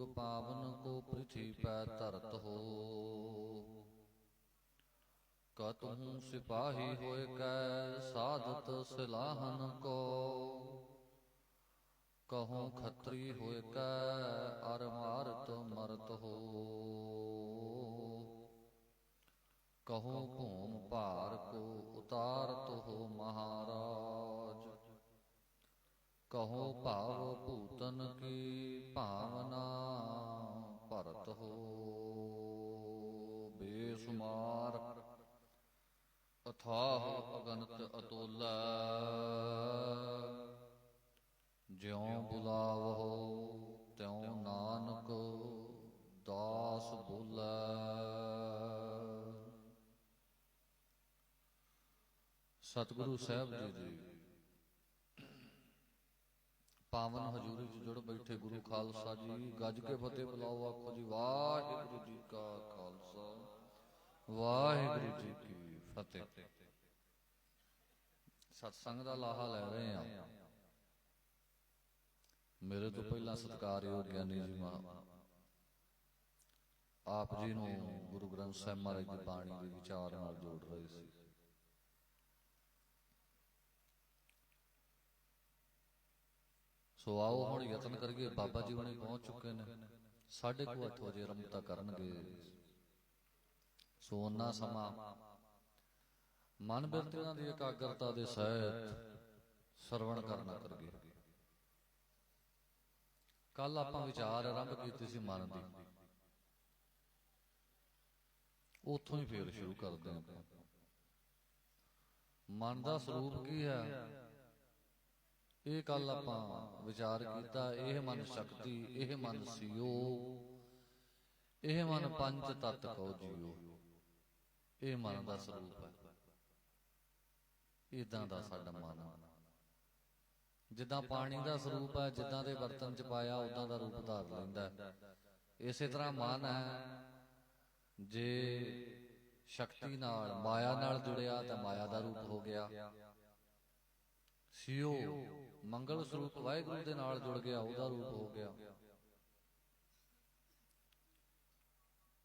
ਲੋਕ ਪਾਵਨ ਕੋ ਪ੍ਰਿਥੀ ਪੈ ਧਰਤ ਹੋ। ਕਤਹੂ ਸਿਪਾਹੀ ਹੋਏ ਕੈ ਸਾਧਤ ਸਿਲਾਹਨ ਕੋ। ਕਹੂੰ ਖੱਤਰੀ ਹੋਏ ਕੈ ਅਰ ਮਾਰਤ ਮਰਤ ਹੋ। ਕਹੋ ਭੂਮ ਭਾਰ ਕੋ ਉਤਾਰਤ ਹੋ ਮਹਾਰਾਜ। ਕਹੋ ਭਾਵ ਭੂਤਨ ਕੀ ਭਾਵਨਾ ਭਰਤ ਹੋ। ਬੇਸੁਮਾਰ ਅਥਾਹ ਅਗਨਤ ਅਤੋਲਾ। ਜਿਉ ਬੁਲਾਵੋ ਤਿਉ ਨਾਨਕ ਦਾਸ ਬੋਲੇ। ਸਤਿਗੁਰੂ ਸਾਹਿਬ ਜੀ ਦੀ ਪਾਵਨ ਹਜ਼ੂਰੀ ਚ ਜੁੜ ਬੈਠੇ ਗੁਰੂ ਖਾਲਸਾ ਜੀ, ਗੱਜ ਕੇ ਫਤਿਹ ਬੁਲਾਓ, ਆਖੋ ਜੀ, ਵਾਹਿਗੁਰੂ ਜੀ ਕਾ ਖਾਲਸਾ, ਵਾਹਿਗੁਰੂ ਜੀ ਕੀ ਫਤਿਹ। ਸਤਸੰਗ ਦਾ ਲਾਹਾ ਲੈ ਰਹੇ ਆ ਮੇਰੇ ਤੋਂ ਪਹਿਲਾਂ ਸਤਿਕਾਰਯੋਗ ਗਿਆਨੀ ਜੀ ਮਹਾ ਆਪ ਜੀ ਨੂੰ ਗੁਰੂ ਗ੍ਰੰਥ ਸਾਹਿਬ ਮਹਾਰਾਜ ਦੀ ਬਾਣੀ ਦੇ ਵਿਚਾਰ ਨਾਲ ਜੋੜ ਰਹੇ ਸੀ। ਸੋ ਆਓ ਹੁਣ ਯਤਨ ਕਰੀਏ ਬਾਬਾ ਜੀ ਹੁਣੇ ਪਹੁੰਚ ਚੁੱਕੇ ਨੇ। 8:30 ਵਜੇ ਰਮਤਾ ਕਰਨਗੇ। ਸੋ ਉਹਨਾਂ ਸਮਾਂ ਮਨ ਬਿਰਤੀਆਂ ਦੀ ਇਕਾਗਰਤਾ ਦੇ ਸਹਿਤ ਸਰਵਣ ਕਰਨਾ ਕਰੀਏ ਕੱਲ ਆਪਾਂ ਵਿਚਾਰ ਆਰੰਭ ਕੀਤੀ ਸੀ ਮਨ ਦੀ। ਉੱਥੋਂ ਹੀ ਫੇਰ ਸ਼ੁਰੂ ਕਰਦੇ ਹਾਂ ਮਨ ਦਾ ਸਰੂਪ ਕੀ ਹੈ? ਇਹ ਕੱਲ ਆਪਾਂ ਵਿਚਾਰ ਕੀਤਾ ਇਹ ਮਨ ਸ਼ਕਤੀ ਇਹ ਮਨ ਸਿਓ। ਇਹ ਮਨ ਪੰਜ ਤਤ ਕਉ ਜਿਉ ਇਹ ਮਨ ਦਾ ਸਰੂਪ ਹੈ। ਇਦਾਂ ਦਾ ਸਾਡਾ ਮਨ। ਜਿੱਦਾਂ ਪਾਣੀ ਦਾ ਸਰੂਪ ਹੈ ਜਿੱਦਾਂ ਦੇ ਬਰਤਨ ਚ ਪਾਇਆ ਉਦਾਂ ਦਾ ਰੂਪ ਧਾਰ ਲੈਂਦਾ। ਇਸੇ ਤਰ੍ਹਾਂ ਮਨ ਹੈ ਜੇ ਸ਼ਕਤੀ ਨਾਲ ਮਾਇਆ ਨਾਲ ਜੁੜਿਆ ਤਾਂ ਮਾਇਆ ਦਾ ਰੂਪ ਹੋ ਗਿਆ। ਸਿਓ, ਮੰਗਲ ਸਰੂਪ ਵਾਹਿਗੁਰੂ ਦੇ ਨਾਲ ਜੁੜ ਗਿਆ, ਉਹਦਾ ਰੂਪ ਹੋ ਗਿਆ।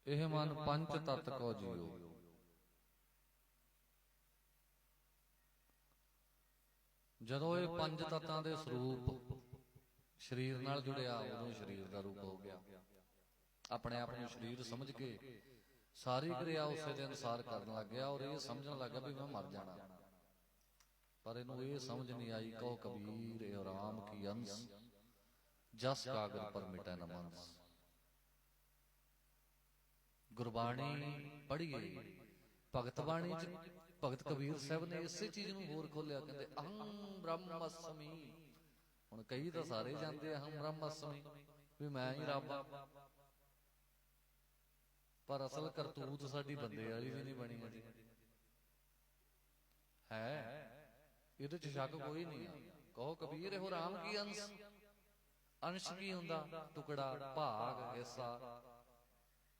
ਇਹ ਮਨ ਪੰਜ ਤਤ ਕੋ ਜੀਓ। ਜਦੋਂ ਇਹ ਪੰਜ ਤਤਾਂ ਦੇ ਸਰੂਪ ਸਰੀਰ ਨਾਲ ਜੁੜਿਆ, ਉਦੋਂ ਸਰੀਰ ਦਾ ਰੂਪ ਹੋ ਗਿਆ। ਆਪਣੇ ਆਪ ਨੂੰ ਸਰੀਰ ਸਮਝ ਕੇ ਸਾਰੀ ਕਿਰਿਆ ਉਸੇ ਦੇ ਅਨੁਸਾਰ ਕਰਨ ਲੱਗ ਗਿਆ ਔਰ ਇਹ ਸਮਝਣ ਲੱਗਾ ਵੀ ਮੈਂ ਮਰ ਜਾਣਾ। ਪਰ ਇਹਨੂੰ ਇਹ ਸਮਝ ਨਹੀਂ ਆਈ, ਕਹੋ ਕਬੀਰ, ਇਹ ਰਾਮ ਕੀ ਅੰਸ? ਜਸ ਕਾਗਰ ਪਰ ਮਿਟੈ ਨ ਮੰਸ? ਗੁਰਬਾਣੀ ਪੜ੍ਹੀਏ, ਭਗਤ ਬਾਣੀ ਚ ਭਗਤ ਕਬੀਰ ਸਾਹਿਬ ਨੇ ਇਸੇ ਚੀਜ਼ ਨੂੰ ਹੋਰ ਖੋਲਿਆ ਕਹਿੰਦੇ, ਅਹੰ ਬ੍ਰਹਮਸਮੀ। ਹੁਣ ਕਈ ਤਾਂ ਸਾਰੇ ਜਾਂਦੇ ਅਹੰ ਬ੍ਰਹਮਸਮੀ, ਵੀ ਮੈਂ ਹੀ ਰੱਬ ਆ। ਪਰ ਅਸਲ ਕਰਤੂਤ ਸਾਡੀ ਬੰਦੇ ਵਾਲੀ ਵੀ ਨਹੀਂ ਬਣੀ। ਹੈ? ਇਹਦੇ ਚ ਸ਼ੱਕ ਕੋਈ ਨਹੀਂ ਕਹੋ ਕਬੀਰ, ਇਹੋ ਰਾਮ ਕੀ ਅੰਸ਼? ਅੰਸ਼ ਕੀ ਹੁੰਦਾ? ਟੁਕੜਾ ਭਾਗ ਹਿੱਸਾ।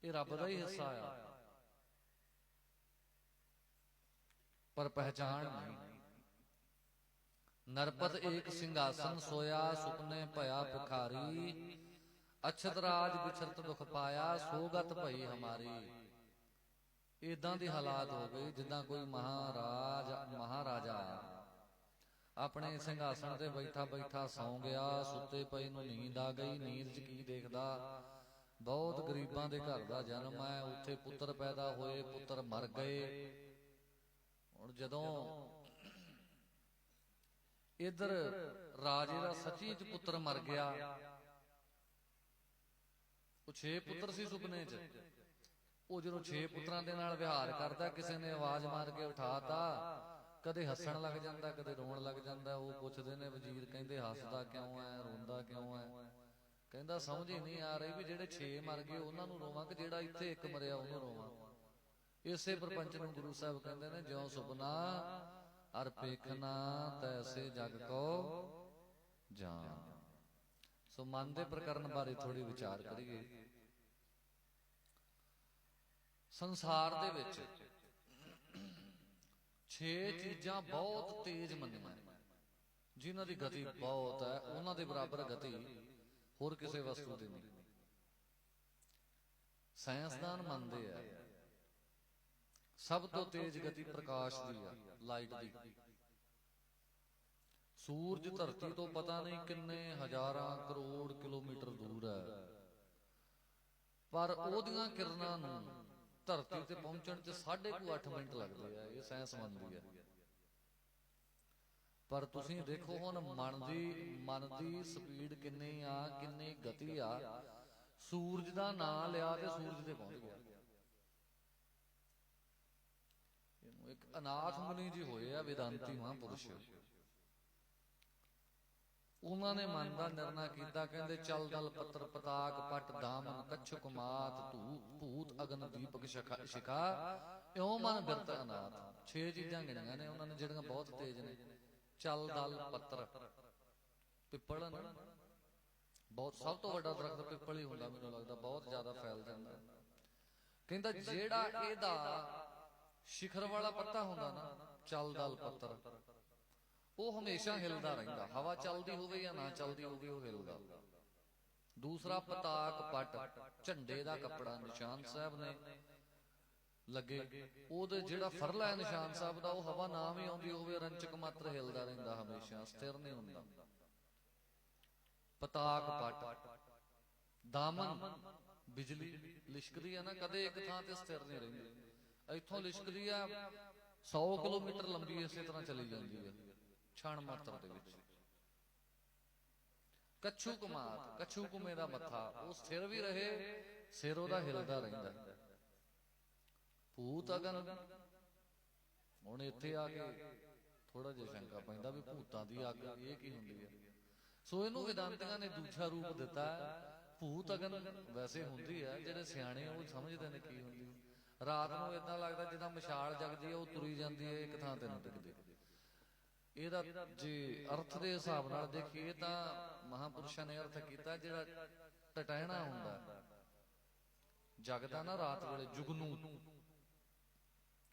ਇਹ ਰੱਬ ਦਾ ਹੀ ਹਿੱਸਾ ਆ। ਪਰ ਪਹਿਚਾਨ ਨਹੀਂ। ਨਰਪਤ ਏਕ ਸਿੰਘਾਸਨ ਸੋਇਆ, ਸੁਪਨੇ ਭਇਆ ਭਿਖਾਰੀ। ਅਛਤ ਰਾਜ ਵਿਚਰਤ ਦੁਖ ਪਾਇਆ, ਸੋਗਤ ਭਈ ਹਮਾਰੀ। ਇਦਾਂ ਦੇ ਹਾਲਾਤ ਹੋ ਗਏ, ਜਿੱਦਾਂ ਕੋਈ ਮਹਾਰਾਜ, ਮਹਾਰਾਜਾ ਆਪਣੇ ਸਿੰਘਾਸਣ ਤੇ ਬੈਠਾ ਬੈਠਾ ਸੌਂ ਗਿਆ ਸੁੱਤੇ ਪਏ ਨੂੰ ਨੀਂਦ ਆ ਗਈ ਨੀਂਦ 'ਚ ਕੀ ਦੇਖਦਾ? ਬਹੁਤ ਗਰੀਬਾਂ ਦੇ ਘਰ ਦਾ ਜਨਮ ਹੈ ਉੱਥੇ ਪੁੱਤਰ ਪੈਦਾ ਹੋਏ ਪੁੱਤਰ ਮਰ ਗਏ। ਹੁਣ ਜਦੋਂ ਇਧਰ ਰਾਜੇ ਦਾ ਸੱਚੀ ਚ ਪੁੱਤਰ ਮਰ ਗਿਆ। ਉਹ 6 ਪੁੱਤਰ ਸੀ ਸੁਪਨੇ 'ਚ। ਉਹ ਜਦੋਂ 6 ਪੁੱਤਰਾਂ ਦੇ ਨਾਲ ਵਿਹਾਰ ਕਰਦਾ ਕਿਸੇ ਨੇ ਆਵਾਜ਼ ਮਾਰ ਕੇ ਉਠਾਤਾ। ਕਦੇ ਹੱਸਣ ਲੱਗ ਜਾਂਦਾ ਕਦੇ ਰੋਣ ਲੱਗ ਜਾਂਦਾ ਉਹ ਪੁੱਛਦੇ ਨੇ ਵਜ਼ੀਰ ਕਹਿੰਦੇ ਹੱਸਦਾ ਕਿਉਂ ਐ ਰੋਂਦਾ ਕਿਉਂ ਐ ਕਹਿੰਦਾ ਸਮਝ ਹੀ ਨਹੀਂ ਆ ਰਹੀ ਵੀ ਜਿਹੜੇ 6 ਮਰ ਗਏ ਉਹਨਾਂ ਨੂੰ ਰੋਵਾਂ ਕਿ ਜਿਹੜਾ ਇੱਥੇ ਇੱਕ ਮਰਿਆ ਉਹਨੂੰ ਰੋਵਾਂ। ਇਸੇ ਪਰਪੰਚ ਨੂੰ ਗੁਰੂ ਸਾਹਿਬ ਕਹਿੰਦੇ ਨੇ ਜਿਉ ਸੁਪਨਾ ਅਰ ਪੇਖਨਾ ਤੈਸੇ ਜਗ ਕੋ ਜਾਨ ਸੋ ਮਨ ਦੇ ਪ੍ਰਕਰਨ ਬਾਰੇ ਥੋੜੀ ਵਿਚਾਰ ਕਰੀਏ। ਸੰਸਾਰ ਦੇ ਵਿੱਚ ਛੇ ਚੀਜ਼ਾਂ ਬਹੁਤ ਤੇਜ਼ ਮੰਨੀਆਂ ਜਿਨ੍ਹਾਂ ਦੀ ਗਤੀ ਬਹੁਤ ਹੈ ਉਹਨਾਂ ਦੇ ਬਰਾਬਰ ਗਤੀ ਹੋਰ ਕਿਸੇ ਵਸਤੂ ਦੀ ਨਹੀਂ। ਸਾਇੰਸਦਾਨ ਮੰਨਦੇ ਆ। ਸਭ ਤੋਂ ਤੇਜ਼ ਗਤੀ ਪ੍ਰਕਾਸ਼ ਦੀ ਆ ਲਾਈਟ ਦੀ। ਸੂਰਜ ਧਰਤੀ ਤੋਂ ਪਤਾ ਨਹੀਂ ਕਿੰਨੇ ਹਜ਼ਾਰਾਂ ਕਰੋੜ ਕਿਲੋਮੀਟਰ ਦੂਰ ਹੈ। ਪਰ ਉਹਦੀਆਂ ਕਿਰਨਾਂ ਨੂੰ ਧਰਤੀ ਤੇ ਪਹੁੰਚਣ 'ਚ 8.5 ਮਿੰਟ ਲੱਗਦੇ ਆ, ਇਹ ਸਾਇੰਸ ਮੰਨਦੀ ਹੈ ਪਰ ਤੁਸੀਂ ਦੇਖੋ ਹੁਣ ਮਨ ਦੀ ਮਨ ਦੀ ਸਪੀਡ ਕਿੰਨੀ ਆ, ਕਿੰਨੀ ਗਤੀ ਆ। ਸੂਰਜ ਦਾ ਨਾਂ ਲਿਆ ਤੇ ਸੂਰਜ ਤੇ ਪਹੁੰਚ ਗਿਆ। ਇੱਕ ਅਨਾਥ ਮੁਨੀ ਜੀ ਹੋਏ ਆ, ਵਿਦਾਂਤੀ ਮਹਾਂਪੁਰਸ਼। ਉਹਨਾਂ ਨੇ ਮਨ ਦਾ ਨਿਰਣਾ ਕੀਤਾ, ਕਹਿੰਦੇ ਚਲ ਦਲ ਪੱਤਰ ਪਤਾਕ ਪਟ ਦਾਮਨ ਕੱਛਕ ਮਾਤ ਧੂ ਭੂਤ ਅਗਨ ਦੀਪਕ ਸ਼ਿਖਾ ਸ਼ਿਖਾ ਮਨ ਬਿਰਤ ਅਨਾਥ। ਛੇ ਚੀਜ਼ਾਂ ਗਿਣੀਆਂ ਨੇ, ਉਹਨਾਂ ਨੇ ਜਿਹੜੀਆਂ ਬਹੁਤ ਤੇਜ਼ ਨੇ। ਚਲ ਦਲ ਪੱਤਰ। ਪਿੱਪਲ ਬਹੁਤ ਸਭ ਤੋਂ ਵੱਡਾ ਦਰਖਤ ਪਿੱਪਲ ਹੀ ਹੁੰਦਾ, ਮੈਨੂੰ ਲੱਗਦਾ, ਬਹੁਤ ਜ਼ਿਆਦਾ ਫੈਲ ਜਾਂਦਾ। ਕਹਿੰਦਾ ਜਿਹੜਾ ਇਹਦਾ ਸ਼ਿਖਰ ਵਾਲਾ ਪੱਤਾ ਹੁੰਦਾ ਨਾ, ਚਲ ਦਲ ਪੱਤਰ। ਉਹ ਹਮੇਸ਼ਾ ਹਿਲਦਾ ਰਹਿੰਦਾ। ਹਵਾ ਚੱਲਦੀ ਹੋਵੇ ਜਾਂ ਨਾ ਚੱਲਦੀ ਹੋਵੇ ਉਹ ਹਿਲਦਾ। ਦੂਸਰਾ ਪਤਾਕ ਪਟ ਝੰਡੇ ਦਾ ਕੱਪੜਾ ਨਿਸ਼ਾਨ ਸਾਹਿਬ ਨੇ ਲੱਗੇ। ਉਹਦੇ ਜਿਹੜਾ ਫਰਲਾ ਹੈ ਨਿਸ਼ਾਨ ਸਾਹਿਬ ਦਾ ਉਹ ਹਵਾ ਨਾ ਵੀ ਆਉਂਦੀ ਹੋਵੇ ਰੰਚਕ ਮਾਤਰ ਹਿਲਦਾ ਰਹਿੰਦਾ ਹਮੇਸ਼ਾ ਸਥਿਰ ਨਹੀਂ ਹੁੰਦਾ। ਪਤਾਕ ਪਟ। ਦਾਮਨ ਬਿਜਲੀ ਲਿਸ਼ਕਦੀ ਆ ਨਾ ਕਦੇ ਇੱਕ ਥਾਂ ਤੇ ਸਥਿਰ ਨਹੀਂ ਰਹਿੰਦੀ। ਇੱਥੋਂ ਲਿਸ਼ਕਦੀ ਆ 100 ਕਿਲੋਮੀਟਰ ਲੰਬੀ ਇਸੇ ਤਰ੍ਹਾਂ ਚਲੀ ਜਾਂਦੀ ਹੈ। ਛਣ ਮਾਤਰ ਦੇ ਵਿੱਚ। ਕੱਛੂ ਕੁਮਾਰ, ਕੱਛੂ ਕੁਮੇ ਦਾ ਮੱਥਾ, ਉਹ ਸਥਿਰ ਵੀ ਰਹੇ, ਸਿਰ ਉਹਦਾ ਹਿਲਦਾ ਰਹਿੰਦਾ। ਭੂਤ ਅਗਨ। ਹੁਣ ਇੱਥੇ ਆ ਕੇ ਥੋੜਾ ਜਿਹਾ ਸ਼ੰਕਾ ਪੈਂਦਾ ਵੀ ਭੂਤਾਂ ਦੀ ਅੱਗ, ਇਹ ਕੀ ਹੁੰਦੀ ਹੈ? ਸੋ ਇਹਨੂੰ ਵਿਦਾਂਤੀਆਂ ਨੇ ਦੂਜਾ ਰੂਪ ਦਿੱਤਾ। ਭੂਤ ਅਗਨ ਵੈਸੇ ਹੁੰਦੀ ਹੈ ਜਿਹੜੇ ਸਿਆਣੇ ਉਹ ਸਮਝਦੇ ਨੇ ਕੀ ਹੁੰਦੀ। ਹੈ। ਰਾਤ ਨੂੰ ਇਦਾਂ ਲੱਗਦਾ ਜਿੱਦਾਂ ਮਸ਼ਾਲ ਜਗਦੀ ਹੈ ਉਹ ਤੁਰੀ ਜਾਂਦੀ ਹੈ, ਇੱਕ ਥਾਂ ਤੇ ਨਾ ਟਿਕਦੀ ਇਹਦਾ ਜੇ ਅਰਥ ਦੇ ਹਿਸਾਬ ਨਾਲ ਦੇਖੀਏ ਤਾਂ ਮਹਾਪੁਰਸ਼ਾਂ ਨੇ ਅਰਥ ਕੀਤਾ ਜਿਹੜਾ ਟਟਹਿਣਾ ਹੁੰਦਾ। ਜਗਦਾ ਨਾ ਰਾਤ ਵੇਲੇ, ਜੁਗਨੂ।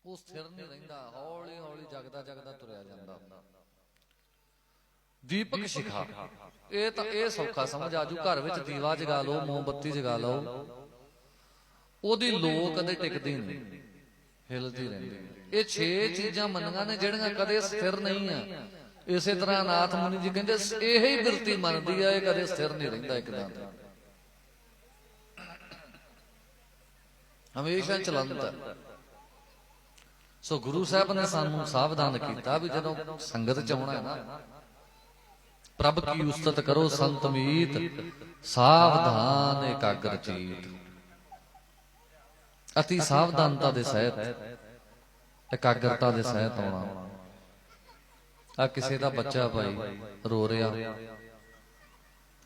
ਉਹ ਸਥਿਰ ਨਹੀਂ ਰਹਿੰਦਾ, ਹੌਲੀ ਹੌਲੀ ਜਗਦਾ ਜਗਦਾ ਤੁਰਿਆ ਜਾਂਦਾ। ਦੀਪਕ ਸ਼ਿਖਾ। ਇਹ ਤਾਂ ਇਹ ਸੌਖਾ ਸਮਝ ਆਜੂ, ਘਰ ਵਿੱਚ ਦੀਵਾ ਜਗਾ ਲਓ, ਮੋਮਬੱਤੀ ਜਗਾ ਲਓ। ਉਹਦੀ ਲੋ ਕਦੇ ਟਿਕਦੀ ਨਹੀਂ, ਹਿਲਦੀ ਰਹਿੰਦੀ। ਇਹ 6 ਚੀਜ਼ਾਂ ਮੰਨੀਆਂ ਨੇ ਜਿਹੜੀਆਂ ਕਦੇ ਸਥਿਰ ਨਹੀਂ ਆ। ਇਸੇ ਤਰ੍ਹਾਂ ਨਾਥ ਮੁਨੀ ਜੀ ਕਹਿੰਦੇ, ਇਹ ਹੀ ਬਿਰਤੀ ਮੰਨਦੀ ਆ, ਇਹ ਕਦੇ ਸਥਿਰ ਨਹੀਂ ਰਹਿੰਦਾ ਇੱਕਦਮ ਹਮੇਸ਼ਾ ਚਲੰਤ ਸੋ ਗੁਰੂ ਸਾਹਿਬ ਨੇ ਸਾਨੂੰ ਸਾਵਧਾਨ ਕੀਤਾ ਵੀ ਜਦੋਂ ਸੰਗਤ ਚ ਆਉਣਾ ਹੈ ਨਾ, ਪ੍ਰਭ ਕੀ ਉਸਤਤ ਕਰੋ ਸੰਤ ਮੀਤ, ਸਾਵਧਾਨ ਇਕਾਗਰ ਚੀਤ। ਅਤੀ ਸਾਵਧਾਨਤਾ ਦੇ ਸਹਿਤ ਇਕਾਗਰਤਾ ਦੇ ਸਹਿਤ ਆਉਣਾ। ਆ ਕਿਸੇ ਦਾ ਬੱਚਾ ਭਾਈ, ਰੋ ਰਿਹਾ।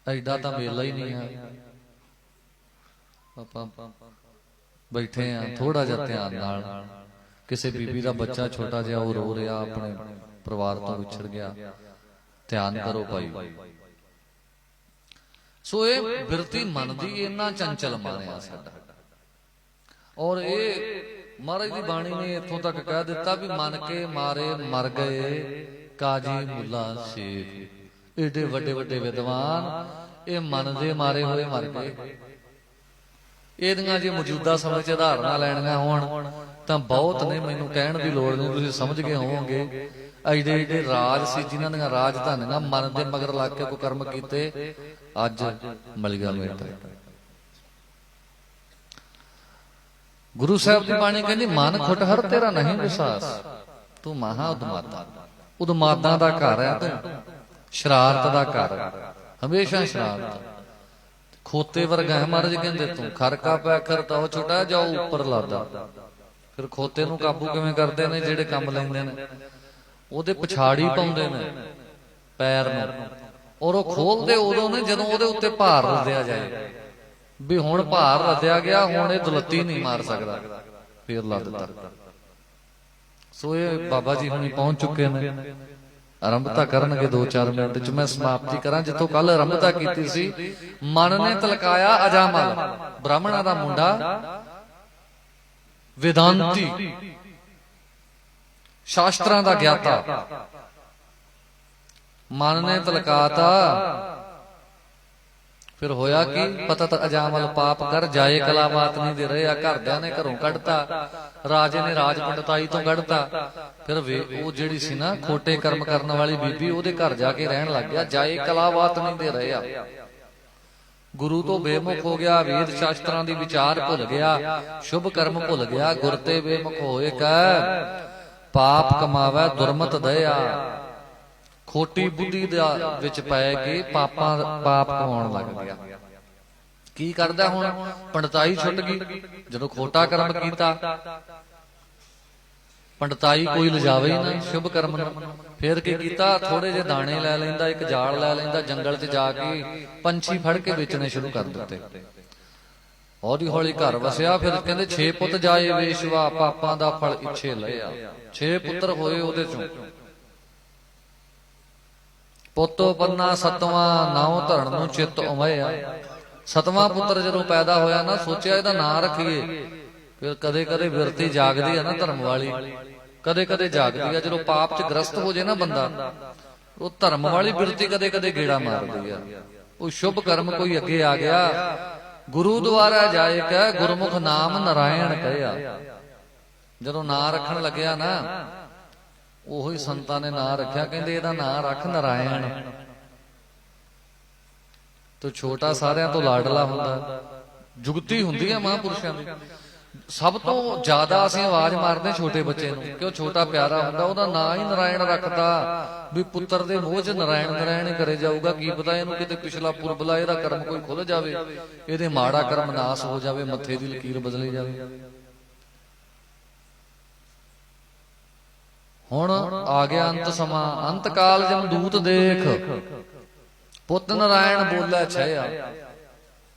ਐਡਾ ਤਾਂ ਮੇਲਾ ਹੀ ਨਹੀਂ ਹੈ ਆਪਾਂ ਬੈਠੇ ਆ ਥੋੜਾ ਜਿਹਾ ਧਿਆਨ ਨਾਲ। ਕਿਸੇ ਬੀਬੀ ਦਾ ਬੱਚਾ ਛੋਟਾ ਜਿਹਾ, ਉਹ ਰੋ ਰਿਹਾ, ਆਪਣੇ ਪਰਿਵਾਰ ਤੋਂ ਵਿਛੜ ਗਿਆ। ਧਿਆਨ ਕਰੋ ਭਾਈ। ਸੋ ਇਹ ਬਿਰਤੀ ਮਨ ਦੀ ਇੰਨਾ ਚੰਚਲ ਮਾਰਿਆ ਸਾਡਾ। ਔਰ ਇਹ ਮਹਾਰਾਜ ਦੀ ਬਾਣੀ ਨੇ ਇੱਥੋਂ ਤੱਕ ਕਹਿ ਦਿੱਤਾ ਵੀ ਮਨ ਕੇ ਮਾਰੇ ਮਰ ਗਏ ਕਾਜੀ ਮੁੱਲਾ ਸ਼ੇਖ ਏਡੇ ਵੱਡੇ ਵੱਡੇ ਵਿਦਵਾਨ, ਇਹ ਮਨ ਦੇ ਮਾਰੇ ਹੋਏ ਮਰ ਗਏ। ਇਹਦੀਆਂ ਜੇ ਮੌਜੂਦਾ ਸਮੇਂ 'ਚ ਉਦਾਹਰਨਾਂ ਲੈਣੀਆਂ ਹੋਣ, ਤਾਂ ਬਹੁਤ ਨੇ ਮੈਨੂੰ ਕਹਿਣ ਦੀ ਲੋੜ ਨਹੀਂ, ਤੁਸੀਂ ਸਮਝ ਗਏ ਹੋਵੋਗੇ। ਐਡੇ ਐਡੇ ਰਾਜ ਸੀ ਜਿਨ੍ਹਾਂ ਦੀਆਂ ਰਾਜਧਾਨੀਆਂ ਮਨ ਦੇ ਮਗਰ ਲੱਗ ਕੇ ਕੋ ਕਰਮ ਕੀਤੇ, ਅੱਜ ਮਲਗਾ ਮੇਟ। ਗੁਰੂ ਸਾਹਿਬ ਦੀ ਬਾਣੀ ਕਹਿੰਦੀ ਮਨ ਖੁੱਟ ਹਰ ਤੇਰਾ ਨਹੀਂ ਵਿਸਾਸ ਤੂੰ ਮਹਾ ਉਦਮਾਤਾ। ਉਦਮਾਦਾਂ ਦਾ ਘਰ ਹੈ ਤੂੰ। ਸ਼ਰਾਰਤ ਦਾ ਘਰ ਹਮੇਸ਼ਾ ਸ਼ਰਾਰਤ। ਖੋਤੇ ਵਰਗਾ ਹੈ ਮਹਾਰਾਜ ਕਹਿੰਦੇ ਤੂੰ। ਖਰਕਾ ਪੈ ਕਰਤਾ ਉਹ ਛੋਟਾ ਜਾਓ ਉੱਪਰ ਲਾਦਾ। ਫਿਰ ਖੋਤੇ ਨੂੰ ਕਾਬੂ ਕਿਵੇਂ ਕਰਦੇ ਨੇ, ਜਿਹੜੇ ਕੰਮ ਲੈਂਦੇ ਨੇ? ਉਹਦੇ ਪਛਾੜੀ ਪਾਉਂਦੇ ਨੇ ਪੈਰ ਨੂੰ। ਔਰ ਉਹ ਖੋਲਦੇ ਉਦੋਂ ਨੇ ਜਦੋਂ ਉਹਦੇ ਉੱਤੇ ਭਾਰ ਲੱਦਿਆ ਜਾਏ। ਵੀ ਹੁਣ ਭਾਰ ਲੱਦਿਆ ਗਿਆ, ਹੁਣ ਇਹ ਦੁਲੱਤੀ ਨਹੀਂ ਮਾਰ ਸਕਦਾ। ਫੇਰ ਲਾ ਦਿੱਤਾ। ਸੋ ਇਹ ਬਾਬਾ ਜੀ ਹੁਣੀ ਪਹੁੰਚ ਚੁੱਕੇ ਨੇ। ਆਰੰਭਤਾ ਕਰਨਗੇ 2-4 ਮਿੰਟ ਚ। ਮੈਂ ਸਮਾਪਤੀ ਕਰਾਂ, ਜਿੱਥੋਂ ਕੱਲ ਆਰੰਭਤਾ ਕੀਤੀ ਸੀ। ਮਨ ਨੇ ਤਲਕਾਇਆ ਅਜਾਮਲ। ਬ੍ਰਾਹਮਣਾ ਦਾ ਮੁੰਡਾ ਵੇਦਾਂਤੀ। ਸ਼ਾਸਤਰਾਂ ਦਾ ਗਿਆਤਾ। ਮਨ ਨੇ ਤਲਕਾਤਾ ਫਿਰ ਹੋਇਆ ਕੀ? ਪਤਾ ਅਜਾਮਲ ਪਾਪ ਕਰ, ਜਾਏ ਕਲਾਵਾਤ ਨਹੀਂ ਦੇ ਰਹੇ, ਆ ਘਰਦਿਆਂ ਨੇ ਘਰੋਂ ਕੱਢਤਾ, ਰਾਜੇ ਨੇ ਰਾਜ ਪੰਡਤਾਈ ਤੋਂ ਕੱਢਤਾ। ਫਿਰ ਉਹ ਜਿਹੜੀ ਸੀ ਨਾ ਖੋਟੇ ਕਰਮ ਕਰਨ ਵਾਲੀ ਬੀਬੀ, ਉਹਦੇ ਘਰ ਜਾ ਕੇ ਰਹਿਣ ਲੱਗ ਗਿਆ, ਜਾਏ ਕਲਾਵਾਤ ਨਹੀਂ ਦੇ ਰਹੇ ਆ। ਗੁਰੂ ਤੋਂ ਬੇਮੁਖ ਹੋ ਗਿਆ, ਵੇਦ ਸ਼ਾਸਤਰਾਂ ਦੀ ਵਿਚਾਰ ਭੁੱਲ ਗਿਆ, ਸ਼ੁਭ ਕਰਮ ਭੁੱਲ ਗਿਆ, ਗੁਰ ਤੇ ਬੇਮੁਖ ਹੋਏ ਕੈ, ਪਾਪ ਕਮਾਵੇ ਦੁਰਮਤ ਦਇਆ। ਖੋਟੀ ਬੁੱਧੀ ਦਾ ਵਿੱਚ ਪੈ ਕੇ ਪਾਪਾਂ ਪਾਪ ਕਮਾਉਣ ਲੱਗ ਗਿਆ। ਕੀ ਕਰਦਾ ਹੁਣ? ਪੰਡਤਾਈ ਛੁੱਟ ਗਈ। ਜਦੋਂ ਖੋਟਾ ਕਰਮ ਕੀਤਾ, ਪੰਡਤਾਈ ਕੋਈ ਲਿਜਾਵੇ ਹੀ ਨਾ, ਸ਼ੁਭ ਕਰਮ ਨੂੰ। ਫੇਰ ਕੀ ਕੀਤਾ? ਥੋੜੇ ਜਿਹੇ ਦਾਣੇ ਲੈ ਲੈਂਦਾ, ਇੱਕ ਜਾਲ ਲੈ ਲੈਂਦਾ, ਜੰਗਲ 'ਚ ਜਾ ਕੇ ਪੰਛੀ ਫੜ ਕੇ ਵੇਚਣੇ ਸ਼ੁਰੂ ਕਰ ਦਿੱਤੇ। ਹੌਲੀ ਹੌਲੀ ਘਰ ਵਸਿਆ, ਫਿਰ ਕਹਿੰਦੇ 6 ਪੁੱਤ ਜਾਏ ਵੇਸ਼ਵਾ ਪਾਪਾਂ ਦਾ ਫਲ ਇੱਛੇ ਲਿਆ 6 ਪੁੱਤਰ ਹੋਏ ਉਹਦੇ ਚੋਂ। ਪੁੱਤੋ ਪੰਨਾ ਸਤਵਾਂ ਨਾਉ ਧਰਨ ਨੂੰ ਚਿੱਤ ਉਮਿਆ ਸਤਵਾਂ ਪੁੱਤਰ ਜਦੋਂ ਪੈਦਾ ਹੋਇਆ ਨਾ, ਸੋਚਿਆ ਇਹਦਾ ਨਾਂ ਰੱਖੀਏ। ਫਿਰ ਕਦੇ ਕਦੇ ਵਿਰਤੀ ਜਾਗਦੀ ਆ ਨਾ ਧਰਮ ਵਾਲੀ। ਕਦੇ ਕਦੇ ਜਾਗਦੀ ਆ। ਜਦੋਂ ਪਾਪ ਚ ਗ੍ਰਸਤ ਹੋ ਜੇ ਨਾ ਬੰਦਾ, ਉਹ ਧਰਮ ਵਾਲੀ ਵਿਰਤੀ ਕਦੇ ਕਦੇ ਗੇੜਾ ਮਾਰਦੀ ਆ। ਉਹ ਸ਼ੁਭ ਕਰਮ ਕੋਈ ਅੱਗੇ ਆ ਗਿਆ। ਗੁਰੂ ਦੁਆਰਾ ਜਾਏ ਕਹ, ਗੁਰਮੁਖ ਨਾਮ ਨਾਰਾਇਣ ਕਹਿਆ। ਜਦੋਂ ਨਾਂ ਰੱਖਣ ਲੱਗਿਆ ਨਾ ਉਹੋ ਹੀ ਸੰਤਾਂ ਨੇ ਨਾਂ ਰੱਖਿਆ, ਕਹਿੰਦੇ ਇਹਦਾ ਨਾਂ ਰੱਖ ਨਰਾਇਣ। ਤੋ ਛੋਟਾ ਸਾਰਿਆਂ ਤੋਂ ਲਾਡਲਾ ਹੁੰਦਾ। ਜੁਗਤੀ ਹੁੰਦੀ ਹੈ ਮਹਾਂਪੁਰਸ਼ਾਂ ਦੀ। ਸਭ ਤੋਂ ਜ਼ਿਆਦਾ ਅਸੀਂ ਆਵਾਜ਼ ਮਾਰਦੇ ਛੋਟੇ ਬੱਚੇ ਨੂੰ, ਕਿ ਉਹ ਛੋਟਾ ਪਿਆਰਾ ਹੁੰਦਾ, ਉਹਦਾ ਨਾਂ ਹੀ ਨਰਾਇਣ ਰੱਖਦਾ। ਵੀ ਪੁੱਤਰ ਦੇ ਮੂੰਹ 'ਚ ਨਰਾਇਣ ਨਰਾਇਣ ਕਰੇ ਜਾਊਗਾ, ਕੀ ਪਤਾ ਇਹਨੂੰ ਕਿਤੇ ਪਿਛਲਾ ਪੁਰਬਲਾ, ਇਹਦਾ ਕਰਮ ਕੋਈ ਖੁੱਲ ਜਾਵੇ, ਇਹਦੇ ਮਾੜਾ ਕਰਮ ਨਾਸ ਹੋ ਜਾਵੇ, ਮੱਥੇ ਦੀ ਲਕੀਰ ਬਦਲੀ ਜਾਵੇ। ਹੁਣ ਆ ਗਿਆ ਅੰਤ ਸਮਾਂ। ਅੰਤ ਕਾਲ ਜਮਦੂਤ ਦੇਖ। ਪੁੱਤ ਨਰਾਇਣ ਬੋਲੇ ਛਿਆ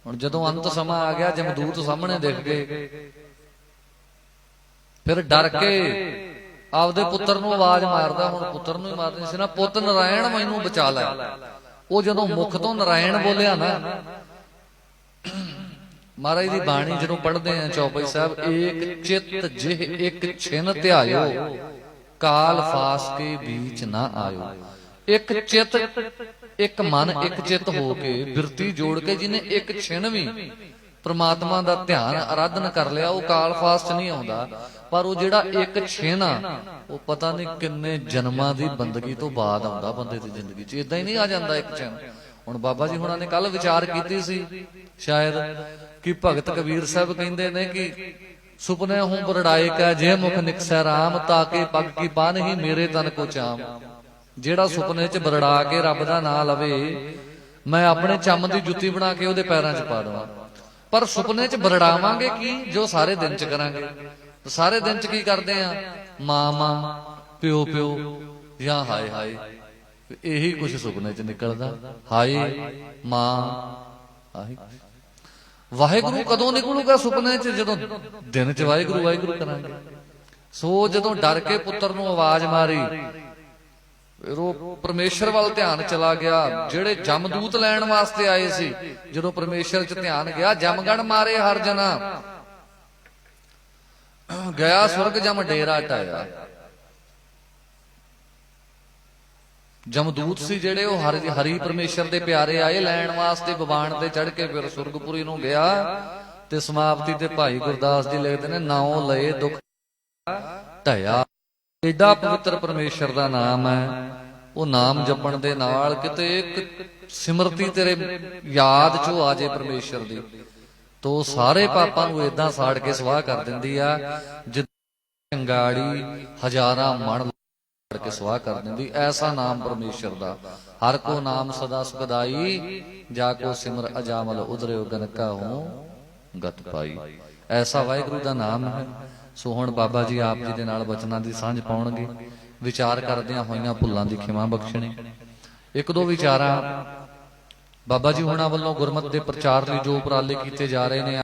ਹੁਣ ਜਦੋਂ ਅੰਤ ਸਮਾਂ ਆ ਗਿਆ ਜਮਦੂਤ ਸਾਹਮਣੇ ਦਿਖ ਗਏ। ਫਿਰ ਡਰ ਕੇ ਆਪਦੇ ਪੁੱਤਰ ਨੂੰ ਆਵਾਜ਼ ਮਾਰਦਾ, ਹੁਣ ਪੁੱਤਰ ਨੂੰ ਹੀ ਮਾਰਦੇ ਸੀ ਨਾ, ਪੁੱਤ ਨਰਾਇਣ ਮੈਨੂੰ ਬਚਾ ਲੈ। ਉਹ ਜਦੋਂ ਮੁਖ ਤੋਂ ਨਰਾਇਣ ਬੋਲਿਆ ਨਾ, ਮਹਾਰਾਜ ਦੀ ਬਾਣੀ ਜਦੋਂ ਪੜ੍ਹਦੇ ਆ ਚੌਪਈ ਸਾਹਿਬ, ਏਕ ਚਿੱਤ ਜਿਹ ਇੱਕ ਛਿਨ ਧਿਆਇਓ। ਕਾਲ ਫਾਸ ਵਿੱਚ ਨਾ ਆਇਓ। ਇੱਕ ਚਿੱਤ, ਇੱਕ ਮਨ, ਇੱਕ ਚਿੱਤ ਹੋ ਕੇ ਬਿਰਤੀ ਜੋੜ ਕੇ ਜਿਹਨੇ ਇੱਕ ਛਿਣ ਵੀ ਪ੍ਰਮਾਤਮਾ ਦਾ ਧਿਆਨ ਆਰਾਧਨ ਕਰ ਲਿਆ, ਉਹ ਕਾਲ ਫਾਸ ਨਹੀਂ ਆਉਂਦਾ। ਪਰ ਉਹ ਜਿਹੜਾ ਇੱਕ ਛਿਣ ਆ, ਉਹ ਪਤਾ ਨਹੀਂ ਕਿੰਨੇ ਜਨਮਾਂ ਦੀ ਬੰਦਗੀ ਤੋਂ ਬਾਅਦ ਆਉਂਦਾ ਬੰਦੇ ਦੀ ਜ਼ਿੰਦਗੀ 'ਚ। ਇਦਾਂ ਹੀ ਨਹੀਂ ਆ ਜਾਂਦਾ ਇੱਕ ਛਿਣ। ਹੁਣ ਬਾਬਾ ਜੀ ਹੁਣਾਂ ਨੇ ਕੱਲ ਵਿਚਾਰ ਕੀਤੀ ਸੀ, ਸ਼ਾਇਦ, ਕਿ ਭਗਤ ਕਬੀਰ ਸਾਹਿਬ ਕਹਿੰਦੇ ਨੇ ਕਿ ਸੁਪਨੇ ਹੂੰ ਬਰੜਾਏ ਕਾ ਜੇ ਮੁਖ ਨਿਕਸੈ ਰਾਮ ਤਾਕੇ ਪਗ ਕੀ ਪਾ ਮੇਰੇ ਤਨ ਕੋ ਚਾਮ। ਜਿਹੜਾ ਸੁਪਨੇ 'ਚ ਬਰੜਾ ਕੇ ਰੱਬ ਦਾ ਨਾਮ ਲਵੇ, ਮੈਂ ਆਪਣੇ ਚੰਮ ਦੀ ਜੁੱਤੀ ਬਣਾ ਕੇ ਉਹਦੇ ਪੈਰਾਂ 'ਚ ਪਾ ਦਵਾਂ। ਪਰ ਸੁਪਨੇ 'ਚ ਬਰੜਾਵਾਂਗੇ ਕੀ? ਜੋ ਸਾਰੇ ਦਿਨ 'ਚ ਕਰਾਂਗੇ। ਸਾਰੇ ਦਿਨ 'ਚ ਕੀ ਕਰਦੇ ਆ? ਮਾਂ ਮਾਂ, ਪਿਓ ਪਿਓ, ਜਾਂ ਹਾਏ ਹਾਏ। ਇਹੀ ਕੁਝ ਸੁਪਨੇ 'ਚ ਨਿਕਲਦਾ। ਹਾਏ, ਮਾਂ, ਆਹੀ। ਵਾਹਿਗੁਰੂ ਕਦੋਂ ਨਿਕਲੂਗਾ ਸੁਪਨੇ 'ਚ? ਜਦੋਂ ਦਿਨ 'ਚ ਵਾਹਿਗੁਰੂ ਵਾਹਿਗੁਰੂ ਕਰਾਂਗੇ। ਸੋ ਜਦੋਂ ਡਰ ਕੇ ਪੁੱਤਰ ਨੂੰ ਆਵਾਜ਼ ਮਾਰੀ ਫਿਰ ਉਹ ਪਰਮੇਸ਼ਰ ਵੱਲ ਧਿਆਨ ਚਲਾ ਗਿਆ ਜਿਹੜੇ ਜਮਦੂਤ ਲੈਣ ਵਾਸਤੇ ਆਏ ਸੀ ਜਦੋਂ ਪਰਮੇਸ਼ਰ 'ਚ ਧਿਆਨ ਗਿਆ ਜਮਗਣ ਮਾਰੇ ਹਰ ਜਨਾ ਗਿਆ ਸਵਰਗ ਜਮ ਡੇਰਾ ਟਾਇਆ। ਜਮਦੂਤ ਸੀ ਜਿਹੜੇ ਉਹ ਹਰੀ ਹਰੀ ਪਰਮੇਸ਼ਰ ਦੇ ਪਿਆਰੇ ਆਏ, ਲੈਣ ਵਾਸਤੇ ਬਵਾਨ ਤੇ ਚੜ ਕੇ ਫਿਰ ਸੁਰਗਪੁਰੀ ਨੂੰ ਗਿਆ ਤੇ ਸਮਾਪਤੀ ਤੇ ਭਾਈ ਗੁਰਦਾਸ ਜੀ ਲਿਖਦੇ ਨੇ, ਨਾਉ ਲਏ ਦੁੱਖ ਢਇਆ ਏਡਾ ਪਵਿੱਤਰ ਪਰਮੇਸ਼ਰ ਦਾ ਨਾਮ ਹੈ। ਉਹ ਨਾਮ ਜਪਣ ਦੇ ਨਾਲ ਕਿਤੇ ਇੱਕ ਸਿਮਰਤੀ ਤੇਰੇ ਯਾਦ ਚੋਂ ਆ ਜੇ ਪਰਮੇਸ਼ਰ ਦੀ। ਤੋ ਸਾਰੇ ਪਾਪਾਂ ਨੂੰ ਇਦਾਂ ਸਾੜ ਕੇ ਸਵਾਹ ਕਰ ਦਿੰਦੀ ਆ ਜਿ ਚੰਗਾੜੀ ਹਜ਼ਾਰਾਂ ਮਣ ਸਾੜ ਸਵਾਹ ਕਰ ਦਿੰਦੀ, ਐਸਾ ਨਾਮ ਪਰਮੇਸ਼ਰ ਦਾ। ਹਰ ਕੋ ਨਾਮ ਸਦਾ ਸੁਖਦਾਈ, ਜਾ ਕੋ ਸਿਮਰ ਅਜਾਮਲ ਉਦਰਿਓ ਗਨਕਾ ਹੂੰ ਗਤ ਪਾਈ। ਐਸਾ ਵਾਹਿਗੁਰੂ ਦਾ ਨਾਮ ਹੈ। ਸੋ ਹੁਣ ਬਾਬਾ ਜੀ ਆਪ ਜੀ ਦੇ ਨਾਲ ਬਚਨਾਂ ਦੀ ਸਾਂਝ ਪਾਉਣਗੇ। ਵਿਚਾਰ ਕਰਦਿਆਂ ਹੋਈਆਂ ਭੁੱਲਾਂ ਦੀ ਖਿਮਾ ਬਖਸ਼ਣੇ। ਇੱਕ ਦੋ ਵਿਚਾਰਾਂ ਬਾਬਾ ਜੀ ਹੁਣਾਂ ਵੱਲੋਂ ਗੁਰਮਤਿ ਦੇ ਪ੍ਰਚਾਰ ਲਈ ਜੋ ਉਪਰਾਲੇ ਕੀਤੇ ਜਾ ਰਹੇ ਨੇ